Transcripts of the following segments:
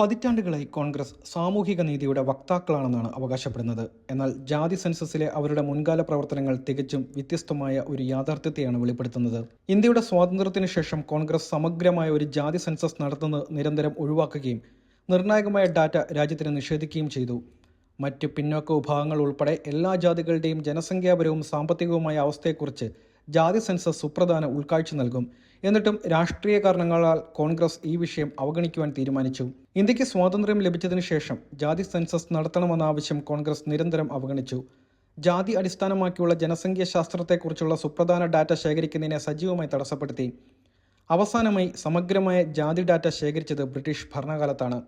പതിറ്റാണ്ടുകളായി കോൺഗ്രസ് സാമൂഹിക നീതിയുടെ വക്താക്കളാണെന്നാണ് അവകാശപ്പെടുന്നത്. എന്നാൽ ജാതി സെൻസസിലെ അവരുടെ മുൻകാല പ്രവർത്തനങ്ങൾ തികച്ചും വ്യത്യസ്തമായ ഒരു യാഥാർത്ഥ്യത്തെയാണ് വെളിപ്പെടുത്തുന്നത്. ഇന്ത്യയുടെ സ്വാതന്ത്ര്യത്തിന് ശേഷം കോൺഗ്രസ് സമഗ്രമായ ഒരു ജാതി സെൻസസ് നടത്തുന്നത് നിരന്തരം ഒഴിവാക്കുകയും നിർണായകമായ ഡാറ്റ രാജ്യത്തിന് നിഷേധിക്കുകയും ചെയ്തു. മറ്റ് പിന്നോക്ക വിഭാഗങ്ങൾ ഉൾപ്പെടെ എല്ലാ ജാതികളുടെയും ജനസംഖ്യാപരവും സാമ്പത്തികവുമായ അവസ്ഥയെക്കുറിച്ച് ജാതി സെൻസസ് സുപ്രധാന ഉൾക്കാഴ്ച നൽകും. എന്നിട്ടും രാഷ്ട്രീയ കാരണങ്ങളാൽ കോൺഗ്രസ് ഈ വിഷയം അവഗണിക്കുവാൻ തീരുമാനിച്ചു. ഇന്ത്യയ്ക്ക് സ്വാതന്ത്ര്യം ലഭിച്ചതിനു ശേഷം ജാതി സെൻസസ് നടത്തണമെന്ന ആവശ്യം കോൺഗ്രസ് നിരന്തരം അവഗണിച്ചു. ജാതി അടിസ്ഥാനമാക്കിയുള്ള ജനസംഖ്യ ശാസ്ത്രത്തെക്കുറിച്ചുള്ള സുപ്രധാന ഡാറ്റ ശേഖരിക്കുന്നതിനെ സജീവമായി തടസ്സപ്പെടുത്തി. അവസാനമായി സമഗ്രമായ ജാതി ഡാറ്റ ശേഖരിച്ചത് ബ്രിട്ടീഷ് ഭരണകാലത്താണ്.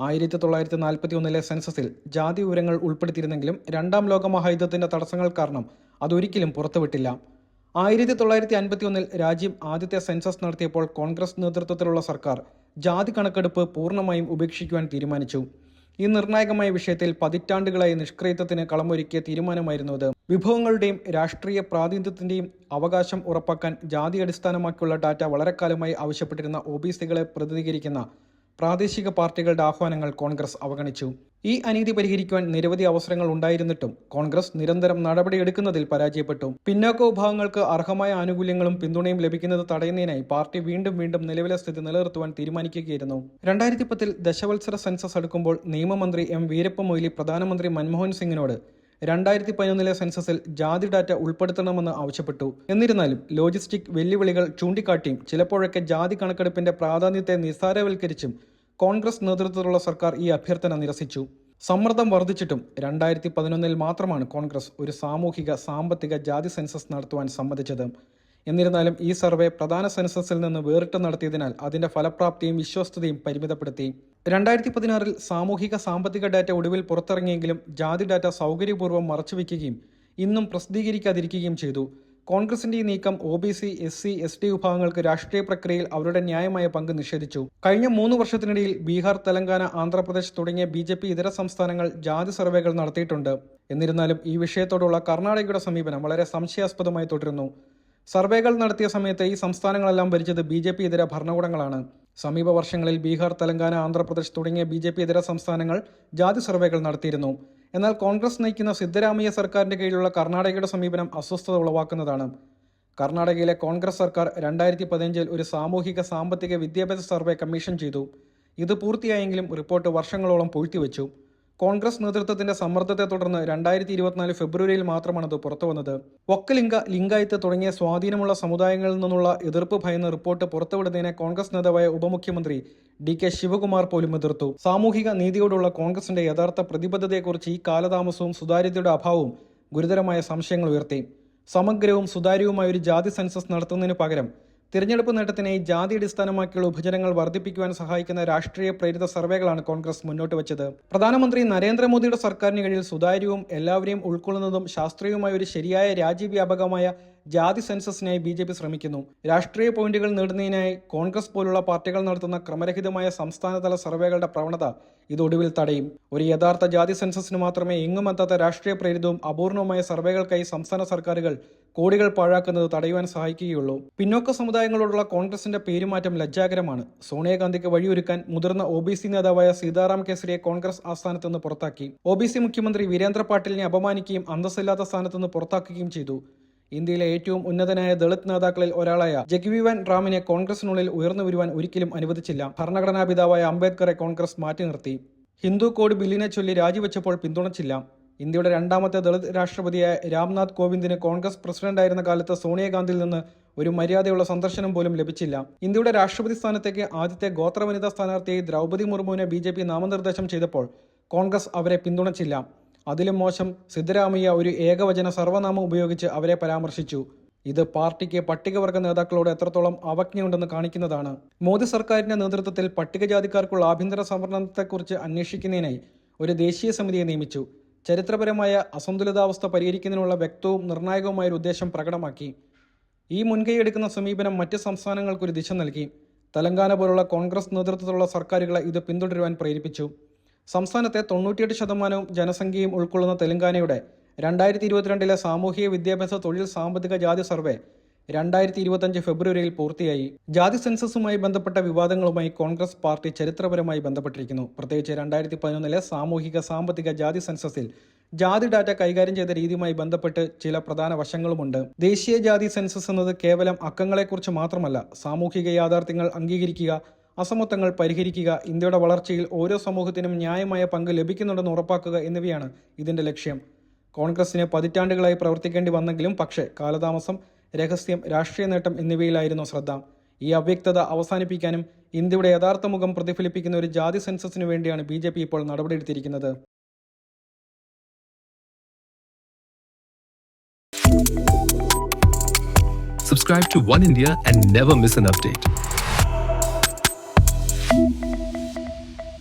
ആയിരത്തി തൊള്ളായിരത്തി നാൽപ്പത്തി ഒന്നിലെ സെൻസസിൽ ജാതി വിവരങ്ങൾ ഉൾപ്പെടുത്തിയിരുന്നെങ്കിലും രണ്ടാം ലോക മഹായുദ്ധത്തിന്റെ തടസ്സങ്ങൾ കാരണം അതൊരിക്കലും പുറത്തുവിട്ടില്ല. ആയിരത്തി തൊള്ളായിരത്തി അൻപത്തി ഒന്നിൽ രാജ്യം ആദ്യത്തെ സെൻസസ് നടത്തിയപ്പോൾ കോൺഗ്രസ് നേതൃത്വത്തിലുള്ള സർക്കാർ ജാതി കണക്കെടുപ്പ് പൂർണമായും ഉപേക്ഷിക്കുവാൻ തീരുമാനിച്ചു. ഈ നിർണായകമായ വിഷയത്തിൽ പതിറ്റാണ്ടുകളായി നിഷ്ക്രിയത്വത്തിന് കളമൊരുക്കിയ തീരുമാനമായിരുന്നു അത്. വിഭവങ്ങളുടെയും രാഷ്ട്രീയ പ്രാതിനിധ്യത്തിന്റെയും അവകാശം ഉറപ്പാക്കാൻ ജാതി അടിസ്ഥാനമാക്കിയുള്ള ഡാറ്റ വളരെക്കാലമായി ആവശ്യപ്പെട്ടിരുന്ന ഒ ബി സികളെ പ്രതിനിധീകരിക്കുന്ന പ്രാദേശിക പാർട്ടികളുടെ ആഹ്വാനങ്ങൾ കോൺഗ്രസ് അവഗണിച്ചു. ഈ അനീതി പരിഹരിക്കുവാൻ നിരവധി അവസരങ്ങൾ ഉണ്ടായിരുന്നിട്ടും കോൺഗ്രസ് നിരന്തരം നടപടിയെടുക്കുന്നതിൽ പരാജയപ്പെട്ടു. പിന്നാക്ക വിഭാഗങ്ങൾക്ക് അർഹമായ ആനുകൂല്യങ്ങളും പിന്തുണയും ലഭിക്കുന്നത് തടയുന്നതിനായി പാർട്ടി വീണ്ടും വീണ്ടും നിലവിലെ സ്ഥിതി നിലനിർത്തുവാൻ തീരുമാനിക്കുകയായിരുന്നു. രണ്ടായിരത്തി പത്തിൽ ദശവത്സര സെൻസസ് അടുക്കുമ്പോൾ നിയമമന്ത്രി എം വീരപ്പ മൊയ്ലി പ്രധാനമന്ത്രി മൻമോഹൻ സിംഗിനോട് രണ്ടായിരത്തി പതിനൊന്നിലെ സെൻസസിൽ ജാതി ഡാറ്റ ഉൾപ്പെടുത്തണമെന്ന് ആവശ്യപ്പെട്ടു. എന്നിരുന്നാലും ലോജിസ്റ്റിക് വെല്ലുവിളികൾ ചൂണ്ടിക്കാട്ടിയും ചിലപ്പോഴൊക്കെ ജാതി കണക്കെടുപ്പിന്റെ പ്രാധാന്യത്തെ നിസ്സാരവൽക്കരിച്ചും കോൺഗ്രസ് നേതൃത്വത്തിലുള്ള സർക്കാർ ഈ അഭ്യർത്ഥന നിരസിച്ചു. സമ്മർദ്ദം വർദ്ധിച്ചിട്ടും രണ്ടായിരത്തി പതിനൊന്നിൽ മാത്രമാണ് കോൺഗ്രസ് ഒരു സാമൂഹിക സാമ്പത്തിക ജാതി സെൻസസ് നടത്തുവാൻ സമ്മതിച്ചത്. എന്നിരുന്നാലും ഈ സർവേ പ്രധാന സെൻസസിൽ നിന്ന് വേറിട്ട് നടത്തിയതിനാൽ അതിന്റെ ഫലപ്രാപ്തിയും വിശ്വസ്തതയും പരിമിതപ്പെടുത്തി. രണ്ടായിരത്തി പതിനാറിൽ സാമൂഹിക സാമ്പത്തിക ഡാറ്റ ഒടുവിൽ പുറത്തിറങ്ങിയെങ്കിലും ജാതി ഡാറ്റ സൗകര്യപൂർവം മറച്ചുവെക്കുകയും ഇന്നും പ്രസിദ്ധീകരിക്കാതിരിക്കുകയും ചെയ്തു. കോൺഗ്രസിന്റെ ഈ നീക്കം O B C S C S T വിഭാഗങ്ങൾക്ക് രാഷ്ട്രീയ പ്രക്രിയയിൽ അവരുടെ ന്യായമായ പങ്ക് നിഷേധിച്ചു. കഴിഞ്ഞ മൂന്ന് വർഷത്തിനിടയിൽ ബീഹാർ തെലങ്കാന ആന്ധ്രാപ്രദേശ് തുടങ്ങിയ ബി ജെ പി ഇതര സംസ്ഥാനങ്ങൾ ജാതി സർവേകൾ നടത്തിയിട്ടുണ്ട്. എന്നിരുന്നാലും ഈ വിഷയത്തോടുള്ള കർണാടകയുടെ സമീപനം വളരെ സംശയാസ്പദമായി തുടരുന്നു. സർവേകൾ നടത്തിയ സമയത്ത് ഈ സംസ്ഥാനങ്ങളെല്ലാം ഭരിച്ചത് ബി ജെ പി ഇതര ഭരണകൂടങ്ങളാണ്. സമീപ വർഷങ്ങളിൽ ബീഹാർ തെലങ്കാന ആന്ധ്രാപ്രദേശ് തുടങ്ങിയ ബി ജെ പി ഇതര സംസ്ഥാനങ്ങൾ ജാതി സർവേകൾ നടത്തിയിരുന്നു. എന്നാൽ കോൺഗ്രസ് നയിക്കുന്ന സിദ്ധരാമയ്യ സർക്കാരിന്റെ കീഴിലുള്ള കർണാടകയുടെ സമീപനം അസ്വസ്ഥത ഉളവാക്കുന്നതാണ്. കർണാടകയിലെ കോൺഗ്രസ് സർക്കാർ രണ്ടായിരത്തി പതിനഞ്ചിൽ ഒരു സാമൂഹിക സാമ്പത്തിക വിദ്യാഭ്യാസ സർവേ കമ്മീഷൻ ചെയ്തു. ഇത് പൂർത്തിയായെങ്കിലും റിപ്പോർട്ട് വർഷങ്ങളോളം പൂഴ്ത്തിവെച്ചു. കോൺഗ്രസ് നേതൃത്വത്തിന്റെ സമ്മർദ്ദത്തെ തുടർന്ന് രണ്ടായിരത്തി ഇരുപത്തിനാല് ഫെബ്രുവരിയിൽ മാത്രമാണ് അത് പുറത്തു വന്നത് ഒക്കലിംഗ ലിംഗായത്ത് തുടങ്ങിയ സ്വാധീനമുള്ള സമുദായങ്ങളിൽ നിന്നുള്ള എതിർപ്പ് ഭയന്ന റിപ്പോർട്ട് പുറത്തുവിടുന്നതിനെ കോൺഗ്രസ് നേതാവായ ഉപമുഖ്യമന്ത്രി ഡി കെ ശിവകുമാർ പോലും എതിർത്തു. സാമൂഹിക നീതിയോടുള്ള കോൺഗ്രസിന്റെ യഥാർത്ഥ പ്രതിബദ്ധതയെക്കുറിച്ച് ഈ കാലതാമസവും സുതാര്യതയുടെ അഭാവവും ഗുരുതരമായ സംശയങ്ങൾ ഉയർത്തി. സമഗ്രവും സുതാര്യവുമായ ഒരു ജാതി സെൻസസ് നടത്തുന്നതിന് പകരം തിരഞ്ഞെടുപ്പ് നേട്ടത്തിനായി ജാതി അടിസ്ഥാനമാക്കിയുള്ള ഉപചരങ്ങൾ വർദ്ധിപ്പിക്കുവാൻ സഹായിക്കുന്ന രാഷ്ട്രീയ പ്രേരിത സർവേകളാണ് കോൺഗ്രസ് മുന്നോട്ട് വെച്ചത്. പ്രധാനമന്ത്രി നരേന്ദ്രമോദിയുടെ സർക്കാരിന് കീഴിൽ സുതാര്യവും എല്ലാവരെയും ഉൾക്കൊള്ളുന്നതും ശാസ്ത്രീയവുമായ ഒരു ശരിയായ രാജ്യവ്യാപകമായ ജാതി സെൻസസിനായി ബി ജെ പി ശ്രമിക്കുന്നു. രാഷ്ട്രീയ പോയിന്റുകൾ നേടുന്നതിനായി കോൺഗ്രസ് പോലുള്ള പാർട്ടികൾ നടത്തുന്ന ക്രമരഹിതമായ സംസ്ഥാനതല സർവേകളുടെ പ്രവണത ഇത് ഒടുവിൽ തടയും. ഒരു യഥാർത്ഥ ജാതി സെൻസസിന് മാത്രമേ എങ്ങുമെത്താത്ത രാഷ്ട്രീയ പ്രേരിതവും അപൂർണവുമായ സർവേകൾക്കായി സംസ്ഥാന സർക്കാരുകൾ കോടികൾ പാഴാക്കുന്നത് തടയുവാൻ സഹായിക്കുകയുള്ളൂ. പിന്നോക്ക സമുദായങ്ങളോടുള്ള കോൺഗ്രസിന്റെ പേരുമാറ്റം ലജ്ജാകരമാണ്. സോണിയാഗാന്ധിക്ക് വഴിയൊരുക്കാൻ മുതിർന്ന ഒ ബി സി നേതാവായ സീതാറാം കേസരിയെ കോൺഗ്രസ് ആസ്ഥാനത്ത് നിന്ന് പുറത്താക്കി. ഒ ബി സി മുഖ്യമന്ത്രി വീരേന്ദ്ര പാട്ടീലിനെ അപമാനിക്കുകയും അന്തസ്സില്ലാത്ത സ്ഥാനത്ത് നിന്ന് പുറത്താക്കുകയും ചെയ്തു. ഇന്ത്യയിലെ ഏറ്റവും ഉന്നതനായ ദളിത് നേതാക്കളിൽ ഒരാളായ ജഗ്വിവാൻ റാമിനെ കോൺഗ്രസിനുള്ളിൽ ഉയർന്നു വരുവാൻ ഒരിക്കലും അനുവദിച്ചില്ല. ഭരണഘടനാ പിതാവായ അംബേദ്കറെ കോൺഗ്രസ് മാറ്റി നിർത്തി. ഹിന്ദു കോഡ് ബില്ലിനെ ചൊല്ലി രാജിവെച്ചപ്പോൾ പിന്തുണച്ചില്ല. ഇന്ത്യയുടെ രണ്ടാമത്തെ ദളിത് രാഷ്ട്രപതിയായ രാംനാഥ് കോവിന്ദിന് കോൺഗ്രസ് പ്രസിഡന്റായിരുന്ന കാലത്ത് സോണിയാഗാന്ധിയിൽ നിന്ന് ഒരു മര്യാദയുള്ള സന്ദർശനം പോലും ലഭിച്ചില്ല. ഇന്ത്യയുടെ രാഷ്ട്രപതി സ്ഥാനത്തേക്ക് ആദ്യത്തെ ഗോത്ര വനിതാ സ്ഥാനാർത്ഥിയായി ദ്രൗപദി മുർമുവിനെ ബി നാമനിർദ്ദേശം ചെയ്തപ്പോൾ കോൺഗ്രസ് അവരെ പിന്തുണച്ചില്ല. അതിലും മോശം സിദ്ധരാമയ്യ ഒരു ഏകവചന സർവനാമം ഉപയോഗിച്ച് അവരെ പരാമർശിച്ചു. ഇത് പാർട്ടിക്ക് പട്ടികവർഗ നേതാക്കളോട് എത്രത്തോളം അവജ്ഞയുണ്ടെന്ന് കാണിക്കുന്നതാണ്. മോദി സർക്കാരിന്റെ നേതൃത്വത്തിൽ പട്ടികജാതിക്കാർക്കുള്ള ആഭ്യന്തര സംവരണത്തെക്കുറിച്ച് അന്വേഷിക്കുന്നതിനായി ഒരു ദേശീയ സമിതിയെ നിയമിച്ചു. ചരിത്രപരമായ അസന്തുലിതാവസ്ഥ പരിഹരിക്കുന്നതിനുള്ള വ്യക്തവും നിർണായകവുമായ ഒരു ഉദ്ദേശം പ്രകടമാക്കി. ഈ മുൻകൈയെടുക്കുന്ന സമീപനം മറ്റ് സംസ്ഥാനങ്ങൾക്കൊരു ദിശ നൽകി. തെലങ്കാന പോലുള്ള കോൺഗ്രസ് നേതൃത്വത്തിലുള്ള സർക്കാരുകളെ ഇത് പിന്തുടരുവാൻ പ്രേരിപ്പിച്ചു. സംസ്ഥാനത്തെ തൊണ്ണൂറ്റിയെട്ട് ശതമാനവും ജനസംഖ്യയും ഉൾക്കൊള്ളുന്ന തെലങ്കാനയുടെ രണ്ടായിരത്തി ഇരുപത്തിരണ്ടിലെ സാമൂഹിക വിദ്യാഭ്യാസ തൊഴിൽ സാമ്പത്തിക ജാതി സർവേ രണ്ടായിരത്തി ഇരുപത്തഞ്ച് ഫെബ്രുവരിയിൽ പൂർത്തിയായി. ജാതി സെൻസസുമായി ബന്ധപ്പെട്ട വിവാദങ്ങളുമായി കോൺഗ്രസ് പാർട്ടി ചരിത്രപരമായി ബന്ധപ്പെട്ടിരിക്കുന്നു. പ്രത്യേകിച്ച് രണ്ടായിരത്തി പതിനൊന്നിലെ സാമൂഹിക സാമ്പത്തിക ജാതി സെൻസസിൽ ജാതി ഡാറ്റ കൈകാര്യം ചെയ്ത രീതിയുമായി ബന്ധപ്പെട്ട് ചില പ്രധാന വശങ്ങളുമുണ്ട്. ദേശീയ ജാതി സെൻസസ് എന്നത് കേവലം അക്കങ്ങളെക്കുറിച്ച് മാത്രമല്ല സാമൂഹിക യാഥാർത്ഥ്യങ്ങൾ അംഗീകരിക്കുക അസമത്വങ്ങൾ പരിഹരിക്കുക ഇന്ത്യയുടെ വളർച്ചയിൽ ഓരോ സമൂഹത്തിനും ന്യായമായ പങ്ക് ലഭിക്കുന്നുണ്ടെന്ന് ഉറപ്പാക്കുക എന്നിവയാണ് ഇതിന്റെ ലക്ഷ്യം. കോൺഗ്രസിന് പതിറ്റാണ്ടുകളായി പ്രവർത്തിക്കേണ്ടി വന്നെങ്കിലും പക്ഷേ കാലതാമസം രഹസ്യം രാഷ്ട്രീയ നേട്ടം എന്നിവയിലായിരുന്നു ശ്രദ്ധ ഈ അവ്യക്തത അവസാനിപ്പിക്കാനും ഇന്ത്യയുടെ യഥാർത്ഥ മുഖം പ്രതിഫലിപ്പിക്കുന്ന ഒരു ജാതി സെൻസസിനു വേണ്ടിയാണ് ബി ഇപ്പോൾ നടപടിയെടുത്തിരിക്കുന്നത് Subscribe to One India and never miss an.